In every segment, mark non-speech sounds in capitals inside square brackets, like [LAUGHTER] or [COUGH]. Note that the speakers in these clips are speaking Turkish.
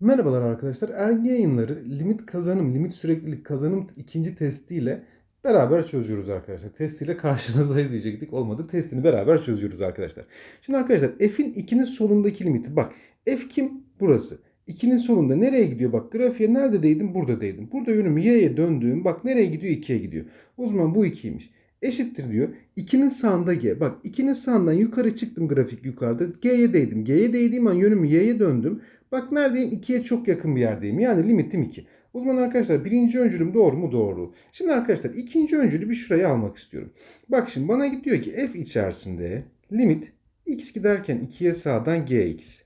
Merhabalar arkadaşlar. Ergi yayınları limit kazanım, limit süreklilik kazanım ikinci testiyle beraber çözüyoruz arkadaşlar. Testiyle karşınızdayız diyecektik. Olmadı. Testini beraber çözüyoruz arkadaşlar. Şimdi arkadaşlar f'in 2'nin solundaki limiti. Bak f kim? Burası. 2'nin solunda nereye gidiyor? Bak grafiğe nerede değdim? Burada değdim. Burada yönüm y'ye döndüğüm. Bak nereye gidiyor? 2'ye gidiyor. O zaman bu 2'ymiş. Eşittir diyor. 2'nin sağında g. Bak 2'nin sağından yukarı çıktım grafik yukarıda. G'ye değdim. G'ye değdiğim an yönümü y'ye döndüm. Bak neredeyim? 2'ye çok yakın bir yerdeyim. Yani limitim 2. O arkadaşlar birinci öncülüm doğru mu? Doğru. Şimdi arkadaşlar ikinci öncülü bir şuraya almak istiyorum. Bak şimdi bana diyor ki f içerisinde limit x giderken 2'ye sağdan gx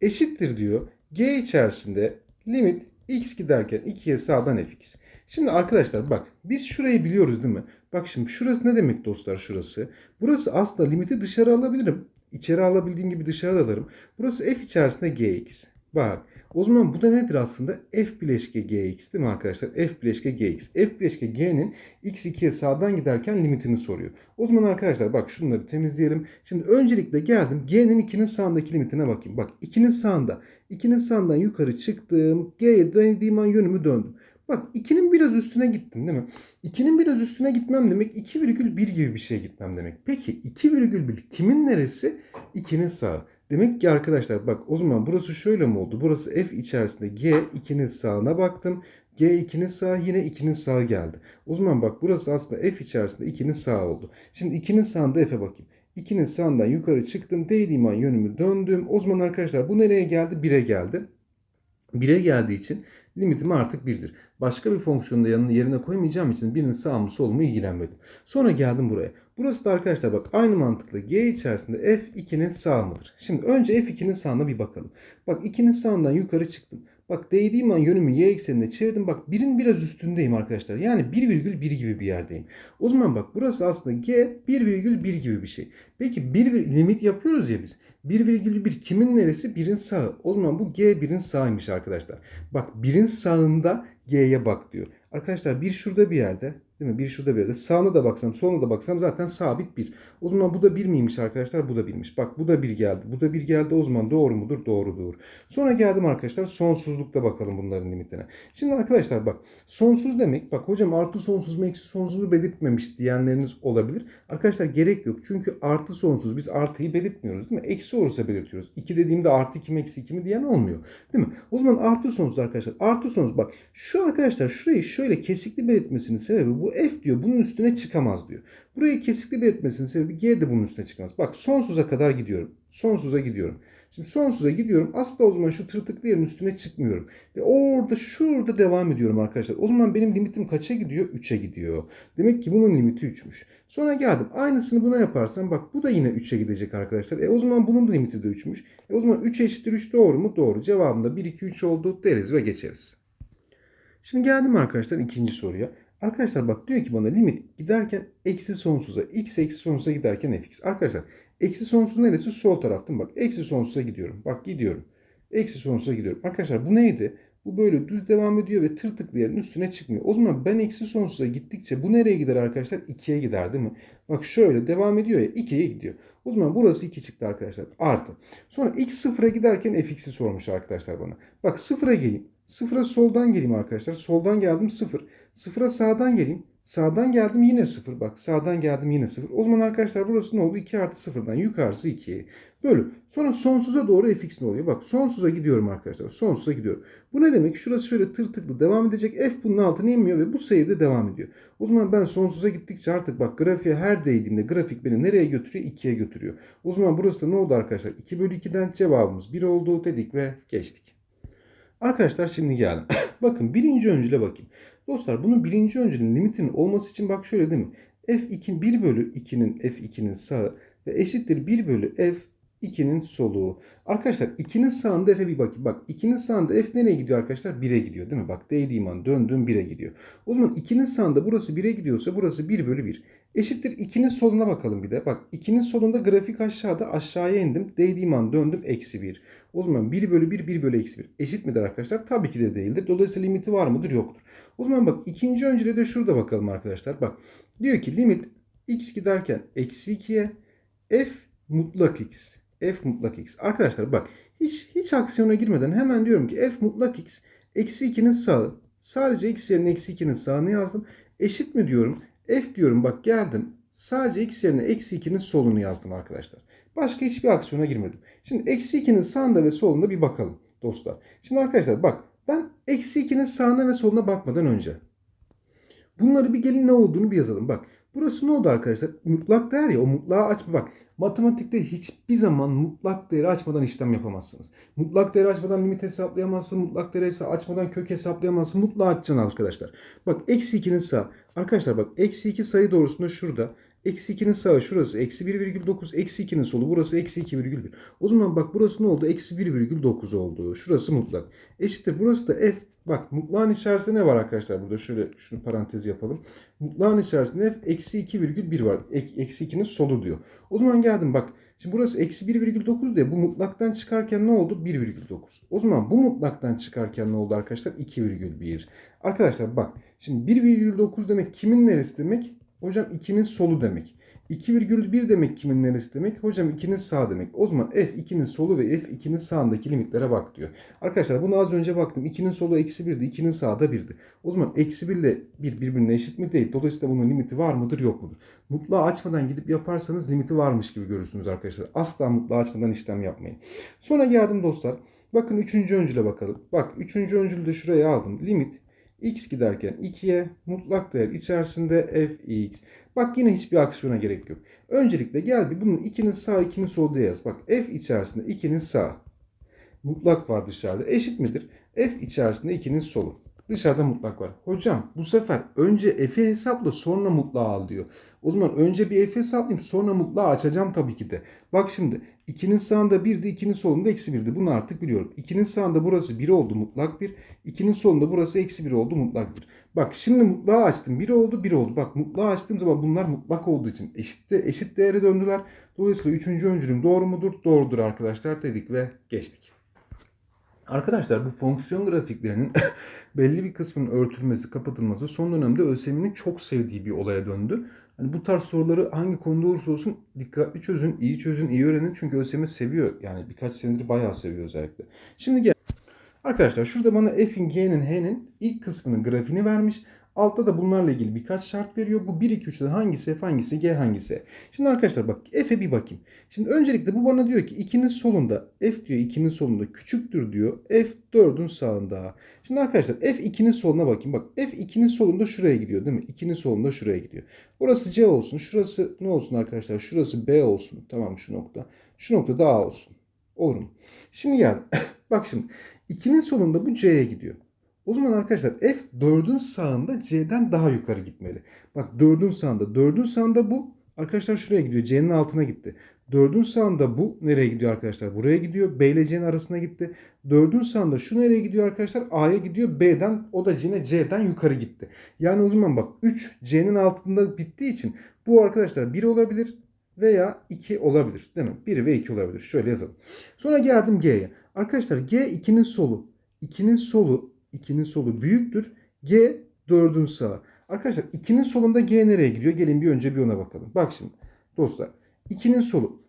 eşittir diyor. G içerisinde limit x giderken 2'ye sağdan fx. Şimdi arkadaşlar bak biz şurayı biliyoruz değil mi? Bak şimdi şurası ne demek dostlar şurası? Burası aslında limiti dışarı alabilirim. İçeri alabildiğim gibi dışarı alırım. Burası f içerisinde gx. Bak o zaman bu da nedir aslında? f bileşke gx değil mi arkadaşlar? f bileşke gx. f bileşke g'nin x2'ye sağdan giderken limitini soruyor. O zaman arkadaşlar bak şunları temizleyelim. Şimdi öncelikle geldim g'nin 2'nin sağındaki limitine bakayım. Bak 2'nin sağında. 2'nin sağından yukarı çıktım. G'ye döndüğüm an yönümü döndüm. Bak 2'nin biraz üstüne gittim değil mi? 2'nin biraz üstüne gitmem demek 2,1 gibi bir şey gitmem demek. Peki 2,1 kimin neresi? 2'nin sağı. Demek ki arkadaşlar bak o zaman burası şöyle mi oldu? Burası f içerisinde g 2'nin sağına baktım. G 2'nin sağı yine 2'nin sağı geldi. O zaman bak burası aslında f içerisinde 2'nin sağı oldu. Şimdi 2'nin sağında f'e bakayım. 2'nin sağından yukarı çıktım. Değdiğim an yönümü döndüm. O zaman arkadaşlar bu nereye geldi? 1'e geldi. 1'e geldiği için limitim artık 1'dir. Başka bir fonksiyonu da yanına yerine koymayacağım için birinin sağ mı sol mu ilgilenmedim. Sonra geldim buraya. Burası da arkadaşlar bak aynı mantıkla g içerisinde f2'nin sağ mıdır? Şimdi önce f2'nin sağına bir bakalım. Bak 2'nin sağından yukarı çıktım. Bak değdiğim an yönümü y eksenine çevirdim. Bak birin biraz üstündeyim arkadaşlar. Yani 1,1 gibi bir yerdeyim. O zaman bak burası aslında g 1,1 gibi bir şey. Peki bir limit yapıyoruz ya biz. 1,1 kimin neresi? Birin sağı. O zaman bu g birin sağıymış arkadaşlar. Bak birin sağında g'ye bak diyor. Arkadaşlar bir şurada bir yerde Değil mi? Bir şurada bir yerde. Sağına da baksam, soluna da baksam zaten sabit bir. O zaman bu da bir miymiş arkadaşlar? Bu da birmiş. Bak bu da bir geldi. Bu da bir geldi. O zaman doğru mudur? Doğrudur. Sonra geldim arkadaşlar sonsuzlukta bakalım bunların limitine. Şimdi arkadaşlar bak sonsuz demek. Bak hocam artı sonsuz mu eksi sonsuzu belirtmemiş diyenleriniz olabilir. Arkadaşlar gerek yok. Çünkü artı sonsuz biz artıyı belirtmiyoruz değil mi? Eksi olursa belirtiyoruz. 2 dediğimde artı 2 mi eksi 2 mi diyen olmuyor. Değil mi? O zaman artı sonsuz arkadaşlar. Artı sonsuz bak. Şu arkadaşlar şurayı şöyle kesikli belirtmesinin sebebi bu f diyor bunun üstüne çıkamaz diyor. Burayı kesikli belirtmesinin sebebi g de bunun üstüne çıkamaz. Bak sonsuza kadar gidiyorum. Sonsuza gidiyorum. Şimdi sonsuza gidiyorum. Asla o zaman şu tırtıklı yerin üstüne çıkmıyorum. Ve orada şurada devam ediyorum arkadaşlar. O zaman benim limitim kaça gidiyor? 3'e gidiyor. Demek ki bunun limiti 3'müş. Sonra geldim. Aynısını buna yaparsam bak bu da yine 3'e gidecek arkadaşlar. E o zaman bunun da limiti de 3'müş. E o zaman 3 eşittir 3 doğru mu? Doğru. Cevabında 1, 2, 3 oldu deriz ve geçeriz. Şimdi geldim arkadaşlar ikinci soruya. Arkadaşlar bak diyor ki bana limit giderken eksi sonsuza. X eksi sonsuza giderken fx. Arkadaşlar eksi sonsuz neresi? Sol taraftım bak. Eksi sonsuza gidiyorum. Bak gidiyorum. Eksi sonsuza gidiyorum. Arkadaşlar bu neydi? Bu böyle düz devam ediyor ve tırtıklı yerin üstüne çıkmıyor. O zaman ben eksi sonsuza gittikçe bu nereye gider arkadaşlar? 2'ye gider değil mi? Bak şöyle devam ediyor ya 2'ye gidiyor. O zaman burası 2 çıktı arkadaşlar. Artı. Sonra x sıfıra giderken fx'i sormuş arkadaşlar bana. Bak sıfıra geleyim. Sıfıra soldan geleyim arkadaşlar. Soldan geldim sıfır. Sıfıra sağdan geleyim. Sağdan geldim yine sıfır. Bak sağdan geldim yine sıfır. O zaman arkadaşlar burası ne oldu? 2 artı sıfırdan yukarısı 2. Bölü. Sonra sonsuza doğru fx ne oluyor? Bak sonsuza gidiyorum arkadaşlar. Sonsuza gidiyorum. Bu ne demek? Şurası şöyle tırtıklı devam edecek. F bunun altına inmiyor ve bu seyirde devam ediyor. O zaman ben sonsuza gittikçe artık bak grafiğe her değdiğimde grafik beni nereye götürüyor? 2'ye götürüyor. O zaman burası da ne oldu arkadaşlar? 2 bölü 2'den cevabımız 1 oldu dedik ve geçtik. Arkadaşlar şimdi geldim. [COUGHS] Bakın birinci öncüle bakayım. Dostlar bunun birinci öncülün limitinin olması için bak şöyle değil mi? F2 1 bölü 2'nin F2'nin sağı ve eşittir 1 bölü F 2'nin soluğu. Arkadaşlar 2'nin sağında F'e bir bakayım. Bak 2'nin sağında F nereye gidiyor arkadaşlar? 1'e gidiyor değil mi? Bak değdiğim an döndüm 1'e gidiyor. O zaman 2'nin sağında burası 1'e gidiyorsa burası 1 bölü 1. Eşittir 2'nin soluna bakalım bir de. Bak 2'nin solunda grafik aşağıda aşağıya indim. Değdiğim an döndüm eksi 1. O zaman 1 bölü 1 1 bölü eksi 1. Eşit midir arkadaşlar? Tabii ki de değildir. Dolayısıyla limiti var mıdır? Yoktur. O zaman bak ikinci öncüle de şurada bakalım arkadaşlar. Bak diyor ki limit x giderken eksi 2'ye f mutlak x f mutlak x. Arkadaşlar bak hiç hiç aksiyona girmeden hemen diyorum ki f mutlak x eksi 2'nin sağı. Sadece x yerine eksi 2'nin sağını yazdım. Eşit mi diyorum? F diyorum bak geldim. Sadece x yerine eksi 2'nin solunu yazdım arkadaşlar. Başka hiçbir aksiyona girmedim. Şimdi eksi 2'nin sağında ve solunda bir bakalım dostlar. Şimdi arkadaşlar bak ben eksi 2'nin sağına ve soluna bakmadan önce bunları bir gelin ne olduğunu bir yazalım. Bak burası ne oldu arkadaşlar? Mutlak değer ya o mutlağı açma. Bak matematikte hiçbir zaman mutlak değeri açmadan işlem yapamazsınız. Mutlak değeri açmadan limit hesaplayamazsın. Mutlak değeri açmadan kök hesaplayamazsın. Mutlağı açacaksın arkadaşlar. Bak eksi 2'nin sağ. Arkadaşlar bak eksi 2 sayı doğrusunda şurada. Eksi 2'nin sağı şurası. Eksi 1,9. Eksi 2'nin solu. Burası eksi 2,1. O zaman bak burası ne oldu? Eksi 1,9 oldu. Şurası mutlak. Eşittir. Burası da f. Bak mutlağın içerisinde ne var arkadaşlar? Burada şöyle şunu parantez yapalım. Mutlağın içerisinde eksi 2,1 var. Ek- Eksi 2'nin solu diyor. O zaman geldim bak. Şimdi burası eksi 1,9 diye bu mutlaktan çıkarken ne oldu? 1,9. O zaman bu mutlaktan çıkarken ne oldu arkadaşlar? 2,1. Arkadaşlar bak. Şimdi 1,9 demek kimin neresi demek? Hocam 2'nin solu demek. 2,1 demek kimin neresi demek? Hocam 2'nin sağ demek. O zaman f 2'nin solu ve f 2'nin sağındaki limitlere bak diyor. Arkadaşlar bunu az önce baktım. 2'nin solu eksi 1'di. 2'nin sağda 1'di. O zaman eksi 1 ile 1 birbirine eşit mi değil. Dolayısıyla bunun limiti var mıdır yok mudur? Mutlağı açmadan gidip yaparsanız limiti varmış gibi görürsünüz arkadaşlar. Asla mutlağı açmadan işlem yapmayın. Sonra geldim dostlar. Bakın 3. öncüle bakalım. Bak 3. öncülü de şuraya aldım. Limit x giderken 2'ye mutlak değer içerisinde fx. Bak yine hiçbir aksiyona gerek yok. Öncelikle gel bir bunun 2'nin sağ 2'nin sol diye yaz. Bak f içerisinde 2'nin sağ. Mutlak var dışarıda. Eşit midir? f içerisinde 2'nin solu. Dışarıda mutlak var. Hocam bu sefer önce f'i hesapla sonra mutlağı al diyor. O zaman önce bir f hesaplayayım sonra mutlağı açacağım tabii ki de. Bak şimdi 2'nin sağında 1'di 2'nin solunda eksi 1'di. Bunu artık biliyorum. 2'nin sağında burası 1 oldu mutlak 1. 2'nin solunda burası eksi 1 oldu mutlak 1. Bak şimdi mutlağı açtım. 1 oldu 1 oldu. Bak mutlağı açtığım zaman bunlar mutlak olduğu için eşit, eşit değere döndüler. Dolayısıyla 3. öncülüm doğru mudur? Doğrudur arkadaşlar dedik ve geçtik. Arkadaşlar bu fonksiyon grafiklerinin [LAUGHS] belli bir kısmının örtülmesi, kapatılması son dönemde ÖSYM'nin çok sevdiği bir olaya döndü. Hani bu tarz soruları hangi konuda olursa olsun dikkatli çözün, iyi çözün, iyi öğrenin. Çünkü ÖSYM seviyor. Yani birkaç senedir bayağı seviyor özellikle. Şimdi gel. Arkadaşlar şurada bana f'in, g'nin, h'nin ilk kısmının grafiğini vermiş. Altta da bunlarla ilgili birkaç şart veriyor. Bu 1, 2, 3'te hangisi f hangisi g hangisi? Şimdi arkadaşlar bak f'e bir bakayım. Şimdi öncelikle bu bana diyor ki 2'nin solunda f diyor 2'nin solunda küçüktür diyor. f 4'ün sağında. Şimdi arkadaşlar f 2'nin soluna bakayım. Bak f 2'nin solunda şuraya gidiyor değil mi? 2'nin solunda şuraya gidiyor. Burası c olsun. Şurası ne olsun arkadaşlar? Şurası b olsun. Tamam şu nokta. Şu nokta da a olsun. Olur mu? Şimdi gel. [COUGHS] bak şimdi 2'nin solunda bu c'ye gidiyor. O zaman arkadaşlar f 4'ün sağında c'den daha yukarı gitmeli. Bak 4'ün sağında. 4'ün sağında bu arkadaşlar şuraya gidiyor. c'nin altına gitti. 4'ün sağında bu nereye gidiyor arkadaşlar? Buraya gidiyor. B ile C'nin arasına gitti. 4'ün sağında şu nereye gidiyor arkadaşlar? A'ya gidiyor. B'den o da yine C'den yukarı gitti. Yani o zaman bak 3 C'nin altında bittiği için bu arkadaşlar 1 olabilir veya 2 olabilir. Değil mi? 1 ve 2 olabilir. Şöyle yazalım. Sonra geldim G'ye. Arkadaşlar G 2'nin solu. 2'nin solu 2'nin solu büyüktür. G 4'ün sağı. Arkadaşlar 2'nin solunda G nereye gidiyor? Gelin bir önce bir ona bakalım. Bak şimdi dostlar. 2'nin solu.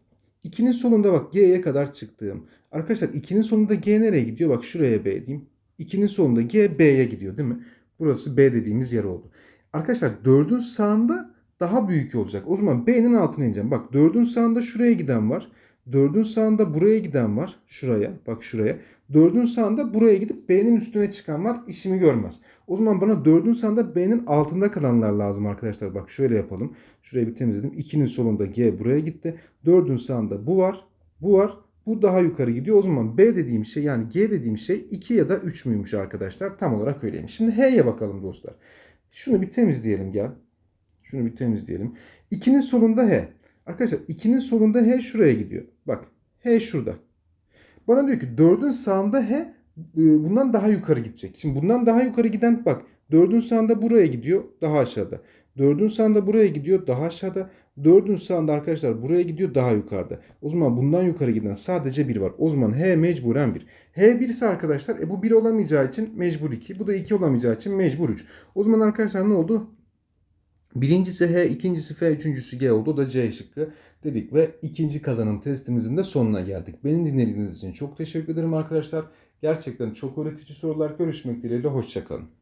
2'nin solunda bak G'ye kadar çıktığım. Arkadaşlar 2'nin sonunda G nereye gidiyor? Bak şuraya B diyeyim. 2'nin sonunda G B'ye gidiyor değil mi? Burası B dediğimiz yer oldu. Arkadaşlar 4'ün sağında daha büyük olacak. O zaman B'nin altına ineceğim. Bak 4'ün sağında şuraya giden var. 4'ün sağında buraya giden var. Şuraya. Bak şuraya. 4'ün sağında buraya gidip B'nin üstüne çıkan var. işimi görmez. O zaman bana 4'ün sağında B'nin altında kalanlar lazım arkadaşlar. Bak şöyle yapalım. Şurayı bir temizledim. 2'nin solunda G buraya gitti. 4'ün sağında bu var. Bu var. Bu daha yukarı gidiyor. O zaman B dediğim şey yani G dediğim şey 2 ya da 3 müymüş arkadaşlar? Tam olarak öyleymiş. Şimdi H'ye bakalım dostlar. Şunu bir temizleyelim gel. Şunu bir temizleyelim. 2'nin solunda H. Arkadaşlar 2'nin solunda H şuraya gidiyor. Bak H şurada. Bana diyor ki 4'ün sağında H e, bundan daha yukarı gidecek. Şimdi bundan daha yukarı giden bak 4'ün sağında buraya gidiyor daha aşağıda. 4'ün sağında buraya gidiyor daha aşağıda. 4'ün sağında arkadaşlar buraya gidiyor daha yukarıda. O zaman bundan yukarı giden sadece 1 var. O zaman H mecburen 1. H 1 ise arkadaşlar e bu 1 olamayacağı için mecbur 2. Bu da 2 olamayacağı için mecbur 3. O zaman arkadaşlar ne oldu? Birincisi H, ikincisi F, üçüncüsü G oldu. O da C şıkkı dedik ve ikinci kazanım testimizin de sonuna geldik. Beni dinlediğiniz için çok teşekkür ederim arkadaşlar. Gerçekten çok öğretici sorular. Görüşmek dileğiyle. Hoşçakalın.